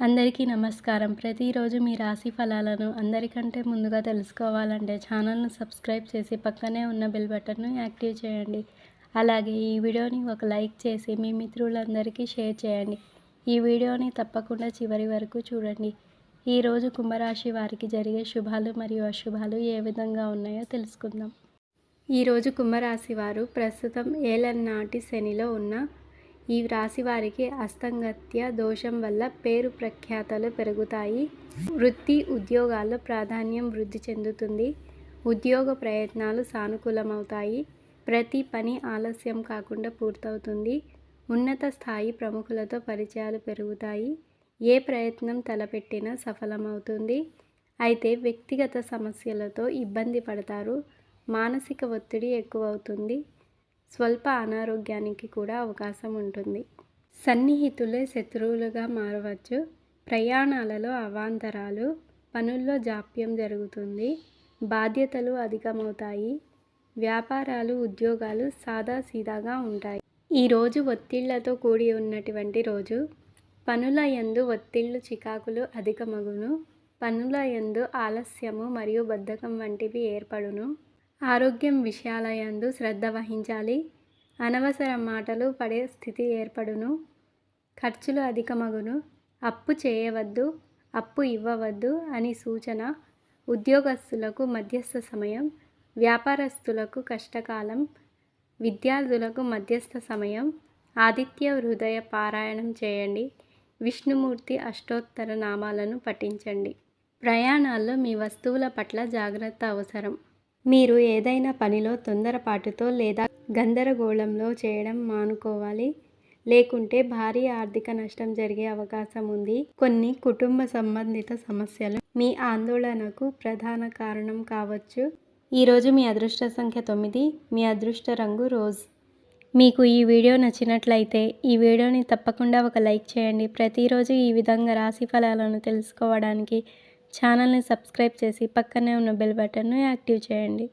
అందరికీ నమస్కారం. ప్రతిరోజు మీ రాశి ఫలాలను అందరికంటే ముందుగా తెలుసుకోవాలంటే ఛానల్ను సబ్స్క్రైబ్ చేసి పక్కనే ఉన్న బెల్ బటన్ను యాక్టివ్ చేయండి. అలాగే ఈ వీడియోని ఒక లైక్ చేసి మీ మిత్రులందరికీ షేర్ చేయండి. ఈ వీడియోని తప్పకుండా చివరి వరకు చూడండి. ఈరోజు కుంభరాశి వారికి జరిగే శుభాలు మరియు అశుభాలు ఏ విధంగా ఉన్నాయో తెలుసుకుందాం. ఈరోజు కుంభరాశి వారు ప్రస్తుతం ఏలనాటి శనిలో ఉన్న ఈ రాశి వారికి అస్తంగత్య దోషం వల్ల పేరు ప్రఖ్యాతలు పెరుగుతాయి. వృత్తి ఉద్యోగాల్లో ప్రాధాన్యం వృద్ధి చెందుతుంది. ఉద్యోగ ప్రయత్నాలు సానుకూలమవుతాయి. ప్రతి పని ఆలస్యం కాకుండా పూర్తవుతుంది. ఉన్నత స్థాయి ప్రముఖులతో పరిచయాలు పెరుగుతాయి. ఏ ప్రయత్నం తలపెట్టినా సఫలమవుతుంది. అయితే వ్యక్తిగత సమస్యలతో ఇబ్బంది పడతారు. మానసిక ఒత్తిడి ఎక్కువవుతుంది. స్వల్ప అనారోగ్యానికి కూడా అవకాశం ఉంటుంది. సన్నిహితులే శత్రువులుగా మారవచ్చు. ప్రయాణాలలో అవాంతరాలు పనుల్లో జాప్యం జరుగుతుంది. బాధ్యతలు అధికమవుతాయి. వ్యాపారాలు ఉద్యోగాలు సాదాసీదాగా ఉంటాయి. ఈరోజు ఒత్తిళ్ళతో కూడి ఉన్నటువంటి రోజు. పనుల యందు ఒత్తిళ్ళు చికాకులు అధికమగును. పనుల యందు ఆలస్యము మరియు బద్ధకం వంటివి ఏర్పడును. ఆరోగ్యం విషయాలయందు శ్రద్ధ వహించాలి. అనవసర మాటలు పడే స్థితి ఏర్పడును. ఖర్చులు అధికమగును. అప్పు చేయవద్దు. అప్పు ఇవ్వవద్దు అని సూచన. ఉద్యోగస్తులకు మధ్యస్థ సమయం. వ్యాపారస్తులకు కష్టకాలం. విద్యార్థులకు మధ్యస్థ సమయం. ఆదిత్య హృదయ పారాయణం చేయండి. విష్ణుమూర్తి అష్టోత్తర నామాలను పఠించండి. ప్రయాణాల్లో మీ వస్తువుల పట్ల జాగ్రత్త అవసరం. మీరు ఏదైనా పనిలో తొందరపాటుతో లేదా గందరగోళంలో చేయడం మానుకోవాలి. లేకుంటే భారీ ఆర్థిక నష్టం జరిగే అవకాశం ఉంది. కొన్ని కుటుంబ సంబంధిత సమస్యలు మీ ఆందోళనకు ప్రధాన కారణం కావచ్చు. ఈరోజు మీ అదృష్ట సంఖ్య తొమ్మిది. మీ అదృష్ట రంగు రోజ్. మీకు ఈ వీడియో నచ్చినట్లయితే ఈ వీడియోని తప్పకుండా ఒక లైక్ చేయండి. ప్రతిరోజు ఈ విధంగా రాశి ఫలాలను తెలుసుకోవడానికి ఛానల్ని సబ్స్క్రైబ్ చేసి పక్కనే ఉన్న బెల్ బటన్ను యాక్టివ్ చేయండి.